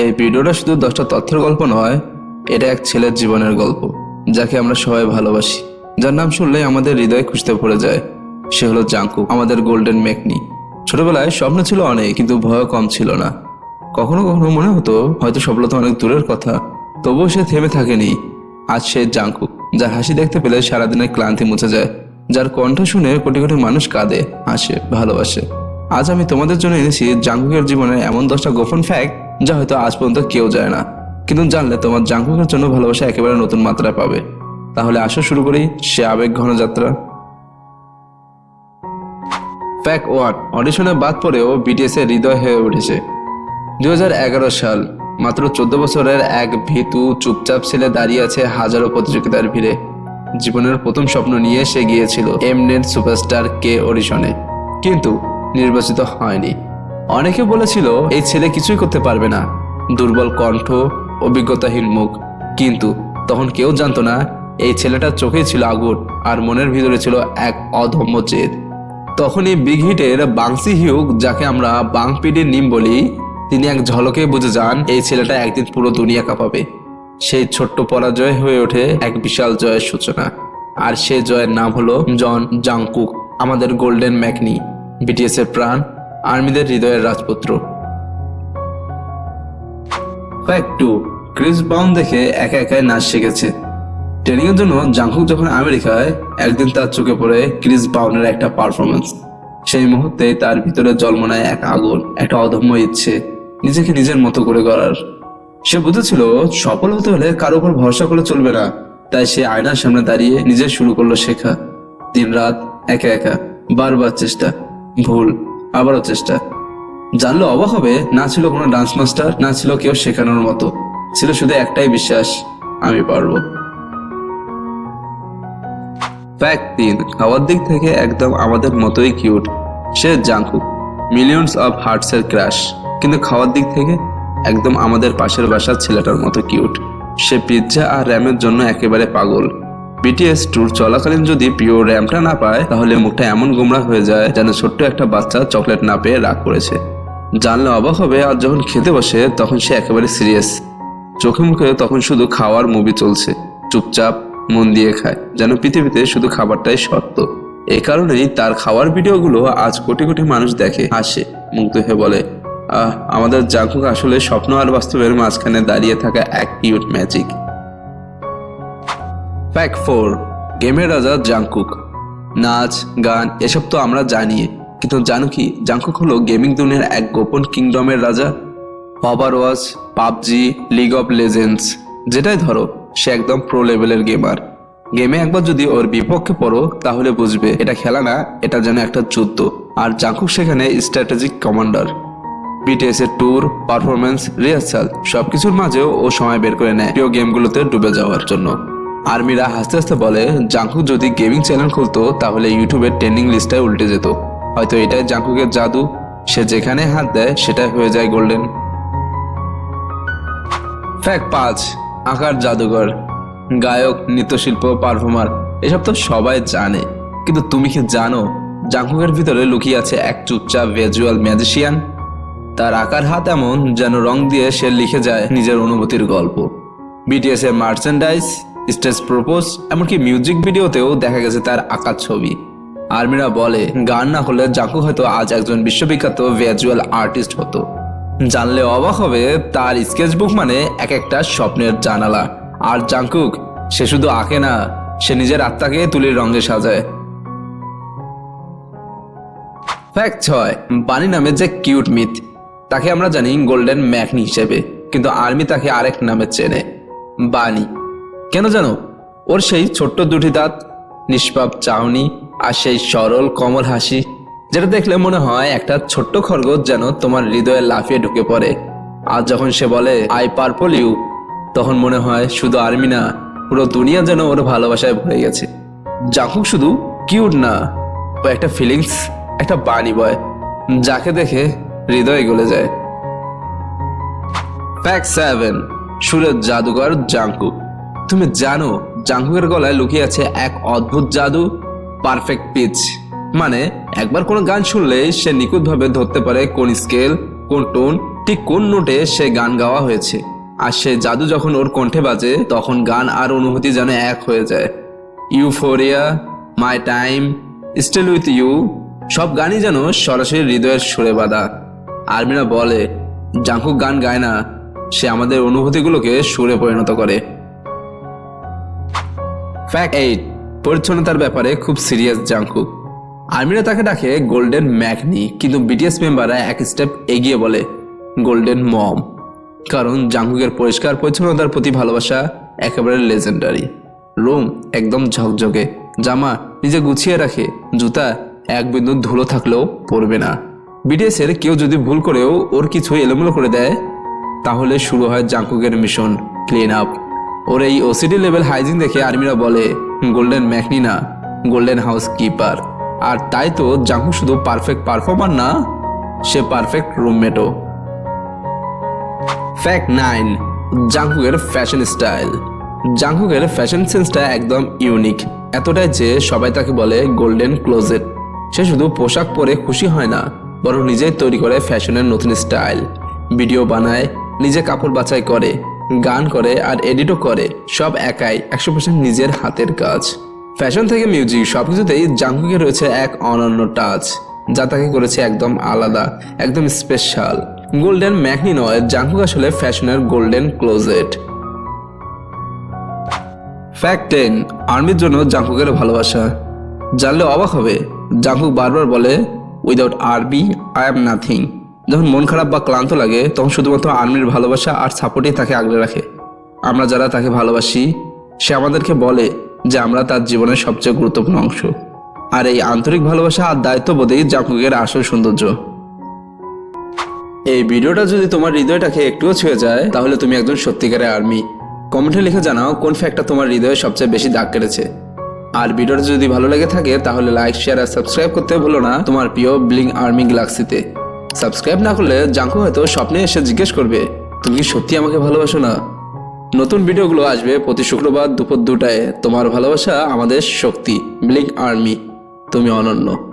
এই ভিডিওটা শুধু দশটা তথ্যের গল্প নয়, এটা এক ছেলের জীবনের গল্প, যাকে আমরা সবাই ভালোবাসি। যার নাম শুনলেই আমাদের হৃদয় খুঁজতে পড়ে যায়। সে হলো জাঙ্কু, আমাদের গোল্ডেন মেকনি ছোটবেলায় স্বপ্ন ছিল অনেক, কিন্তু ভয় কম ছিল না। কখনো কখনো মনে হতো, হয়তো সফলতা অনেক দূরের কথা, তবুও সে থেমে থাকেনি। আজ সে জাঙ্কু, যার হাসি দেখতে পেলে সারাদিনের ক্লান্তি মুছে যায়, যার কণ্ঠ শুনে কোটি কোটি মানুষ কাঁদে, হাসে, ভালোবাসে। আজ আমি তোমাদের জন্য এনেছি জাঙ্কুকের জীবনে এমন দশটা গোপন ফ্যাক্ট যা হয়তো আজ পর্যন্ত কেউ যায় না। কিন্তু জানলে তোমার জাঙ্কুকের জন্য ভালোবাসা একেবারে নতুন মাত্রায় পাবে। তাহলে আসো শুরু করি সে আবেগ ঘন যাত্রা। ফ্যাক্ট ওয়ান অডিশনে বাদ পরেও বিটিএস এর হৃদয় হয়ে উঠেছে। দুই হাজার এগারো সাল, মাত্র চোদ্দ বছরের এক ভীতু চুপচাপ ছেলে দাঁড়িয়ে আছে হাজারো প্রতিযোগিতার ভিড়ে। জীবনের প্রথম স্বপ্ন নিয়ে সে গিয়েছিল এমনেট সুপারস্টার কে অডিশনে কিন্তু নির্বাচিত হয়নি। অনেকে বলেছিল, এই ছেলে কিছুই করতে পারবে না। দুর্বল কণ্ঠ, অভিজ্ঞতাহীন মুখ। কিন্তু তখন কেউ জানতো না, এই ছেলেটার চোখেই ছিল আগুন আর মনের ভিতরে ছিল এক অধম্য জেদ। তখনই বিগ হিটের বাংসি হিউক, যাকে আমরা বাংপিডির নিম বলি, তিনি এক ঝলকে বুঝে যান, এই ছেলেটা একদিন পুরো দুনিয়া কাঁপাবে। সেই ছোট্ট পরাজয় হয়ে ওঠে এক বিশাল জয়ের সূচনা। আর সে জয়ের নাম হলো জন জাংকুক, আমাদের গোল্ডেন ম্যাকনি বিটিএস এর প্রাণ, আর্মিদের হৃদয়ের রাজপুত্র। ফ্যাক্ট টু ক্রিস বাউন দেখে একা একাই নাচ শিখেছে। ট্রেনিং এর জন্য জাংকুক যখন আমেরিকায়, একদিন তার চোখে পড়ে ক্রিস বাউনের একটা পারফরমেন্স সেই মুহূর্তে তার ভিতরে জন্ম নেয় এক আগুন, একটা অদম্য ইচ্ছে, নিজেকে নিজের মতো করে করার সে বুঝেছিল সফল হতে হলে কারও উপর ভরসা করে চলবে না, তাই সে আয়নার সামনে দাঁড়িয়ে নিজে শুরু করল শেখা। দিন রাত একা একা, বারবার চেষ্টা। ভুল, আবারও চেষ্টা। জানলে অবাক হবে, না ছিল কোনো ডান্স মাস্টার না ছিল কেউ শেখানোর মতো। ছিল শুধু একটাই বিশ্বাস, আমি পারব। ফ্যাক্ট তিন খাওয়ার দিক থেকে একদম আমাদের মতোই কিউট সে জাঙ্কুক মিলিয়নস অফ হার্টসের ক্রাশ কিন্তু খাওয়ার দিক থেকে একদম আমাদের পাশের বাসার ছেলেটার মতো কিউট সে পিৎজা আর র্যামের জন্য একেবারে পাগল। বিটিএস ট্যুর চলাকালীন যদি প্রিয় র্যামটা না পায়, তাহলে মুখটা এমন গোমরা হয়ে যায় যেন ছোট্ট একটা বাচ্চা চকলেট না পেয়ে রাগ করেছে। জানলে অবাক হবে, আর যখন খেতে বসে, তখন সে একেবারে সিরিয়াস। চোখে মুখে তখন শুধু খাওয়ার মুভি চলছে। চুপচাপ মন দিয়ে খায়, যেন পৃথিবীতে শুধু খাবারটাই সত্য। এ কারণেই তার খাওয়ার ভিডিওগুলো আজ কোটি কোটি মানুষ দেখে হাসে, মুগ্ধ হয়ে বলে, আহ, আমাদের জাঙ্কুক আসলে স্বপ্ন আর বাস্তবের মাঝখানে দাঁড়িয়ে থাকা এক কিউট ম্যাজিক ফ্যাক্ট ফোর গেমের রাজা জাংকুক নাচ, গান, এসব তো আমরা জানি। কিন্তু জানো কি জাংকুক হলো গেমিং দুনিয়ার এক গোপন কিংডমের রাজা। Overwatch PUBG league of legends যেটাই ধরো, সে একদম প্রো লেভেলের গেমার গেমে একবার যদি ওর বিপক্ষে পড়ো, তাহলে বুঝবে, এটা খেলা না, এটা যেন একটা যুদ্ধ। আর জাংকুক সেখানে স্ট্র্যাটেজিক কমান্ডার বিটিএস এর ট্যুর পারফরমেন্স রিহার্সাল সবকিছুর মাঝেও ও সময় বের করে নেয় প্রিয় গেমগুলোতে ডুবে যাওয়ার জন্য। আর্মিরা হাসতে হাসতে বলে জাংকুক যদি গেমিং চ্যানেল খুলতো, তাহলে ইউটিউবের ট্রেন্ডিং লিস্টটাই উল্টে যেত। হয়তো এটাই জাঙ্কুকের জাদু। সে যেখানে হাত দেয়, সেটাই হয়ে যায় গোল্ডেন। ফ্যাক্ট পাঁচ, আঁকার জাদুঘর। গায়ক, নৃত্যশিল্প, পারফর্মার, এসব তো সবাই জানে। কিন্তু তুমি কি জানো, জাঙ্কুকের ভিতরে লুকিয়ে আছে এক চুপচাপ ভেজুয়াল ম্যাজিশিয়ান তার আকার হাত এমন যেন রং দিয়ে সে লিখে যায় নিজের অনুভূতির গল্প। বিটিএস এর মার্চেন্ডাইজ স্টেজ প্রপোজ, এমনকি মিউজিক ভিডিওতেও দেখা গেছে তার আঁকার ছবি। আর্মিরা বলে, গান না হলে জাকু হয়তো আজ একজন বিশ্ববিখ্যাত ভেজুয়াল আর্টিস্ট হতো। জানলে অবাক হবে, তার স্কেচবুক মানে এক একটা স্বপ্নের জানালা। আর জাঙ্কুক, সে শুধু আঁকে না, সে নিজের আত্মাকে তুলির রঙে সাজায়। ফ্যাক্ট ছয় বানি নামে যে কিউট মিথ তাকে আমরা জানি গোল্ডেন ম্যাকনি হিসেবে, কিন্তু আর্মি তাকে আরেক নামে চেনে। বানি কেন জানো? ওর সেই ছোট্ট দুটি দাঁত, নিষ্পাপ চাউনি আর সেই সরল কমল হাসি, যেটা দেখলে মনে হয় একটা ছোট্ট খরগোশ যেন তোমার হৃদয়ে লাফিয়ে ঢুকে পড়ে। আর যখন সে বলে, আই পার্পল ইউ, তখন মনে হয় শুধু আর্মি না, পুরো দুনিয়া যেন ওর ভালোবাসায় ভরে গেছে। জাকুক শুধু কিউট না, ও একটা ফিলিংস, একটা বাণী বয়, যাকে দেখে হৃদয় গলে যায়। ফ্যাক্ট সেভেন সুরের জাদুকর জাংকুক। তুমি জানো জাংকুকের গলায় লুকিয়ে আছে এক অদ্ভুত জাদু পারফেক্ট পিচ মানে একবার কোনো গান শুনলে সে নিখুঁতভাবে ধরতে পারে কোন স্কেল কোন টোন ঠিক কোন নোটে সে গান গাওয়া হয়েছে। আর সে জাদু যখন ওর কণ্ঠে বাজে, তখন গান আর অনুভূতি যেন এক হয়ে যায়। Euphoria my time still with you সব গানই যেন সরাসরি হৃদয়ের সুরে বাঁধা। আর্মিরা বলে জাঙ্কুক গান গায় না, সে আমাদের অনুভূতিগুলোকে সুরে পরিণত করে। ফ্যাক্ট এইট পরিচ্ছন্নতার ব্যাপারে খুব সিরিয়াস জাংকুক আর্মিরা তাকে ডাকে গোল্ডেন ম্যাকনি কিন্তু বিটিএস মেম্বাররা এক স্টেপ এগিয়ে বলে গোল্ডেন মম কারণ জাঙ্কুকের পরিষ্কার পরিচ্ছন্নতার প্রতি ভালোবাসা একেবারে লেজেন্ডারি রুম একদম ঝকঝকে। জামা নিজে গুছিয়ে রাখে, জুতা এক বিন্দু ধুলো থাকলেও পরবে না। বিটিএস এর কেউ যদি ভুল করেও ওর কিছু এলোমেলো করে দেয়, তাহলে শুরু হয় জাংকুকের মিশন ক্লিন আপ ওর এই ওসিডি লেভেল হাইজিন দেখে আর্মিরা বলে, গোল্ডেন ম্যাকনি না, গোল্ডেন হাউস কিপার। আর তাই তো জাংকুক শুধু পারফেক্ট পারফর্মার না, সে পারফেক্ট রুমমেটও ফ্যাক্ট নাইন জাংকুকের ফ্যাশন স্টাইল জাংকুকের ফ্যাশন সেন্সটা একদম ইউনিক এতটাই যে সবাই তাকে বলে গোল্ডেন ক্লোজেট সে শুধু পোশাক পরে খুশি হয় না, বরং নিজেই তৈরি করে ফ্যাশনের নতুন স্টাইল ভিডিও বানায়, নিজে কাপড় বাছাই করে গান করে আর এডিটও করে, সব একাই, একশো পার্সেন্ট নিজের হাতের কাজ। ফ্যাশন থেকে মিউজিক সব কিছুতেই জাংকুকে রয়েছে এক অনন্য টাচ যা তাকে করেছে একদম আলাদা, একদম স্পেশাল গোল্ডেন ম্যাকনি নয় জাংকুক আসলে ফ্যাশনের গোল্ডেন ক্লোজেট ফ্যাক্ট টেন আর্মির জন্য জাংকুকের ভালোবাসা। জানলে অবাক হবে জাঙ্কুক বারবার বলে উইদাউট আরবি আই এম নাথিং যখন মন খারাপ বা ক্লান্ত লাগে, তখন শুধুমাত্র আর্মির ভালোবাসা আর সাপোর্টই তাকে আগলে রাখে। আমরা যারা তাকে ভালোবাসি, সে আমাদেরকে বলে যে আমরা তার জীবনের সবচেয়ে গুরুত্বপূর্ণ অংশ। আর এই আন্তরিক ভালোবাসা আর দায়িত্ববোধেই জাংকুকের আসল সৌন্দর্য। এই ভিডিওটা যদি তোমার হৃদয়টাকে একটুও ছুঁয়ে যায়, তাহলে তুমি একজন সত্যিকারের আর্মি। কমেন্টে লিখে জানাও কোন ফ্যাক্টটা তোমার হৃদয়ে সবচেয়ে বেশি দাগ কেটেছে। আর ভিডিওটা যদি ভালো লেগে থাকে, তাহলে লাইক শেয়ার আর সাবস্ক্রাইব করতে ভুলো না তোমার প্রিয় ব্লিং আর্মি গ্যালাক্সিতে সাবস্ক্রাইব না করলে জাঙ্কু হয়তো স্বপ্নে এসে জিজ্ঞেস করবে, তুমি কি সত্যি আমাকে ভালোবাসো না? নতুন ভিডিওগুলো আসবে প্রতি শুক্রবার দুপুর দুটায়। তোমার ভালোবাসা আমাদের শক্তি, ব্লিং আর্মি। তুমি অনন্য।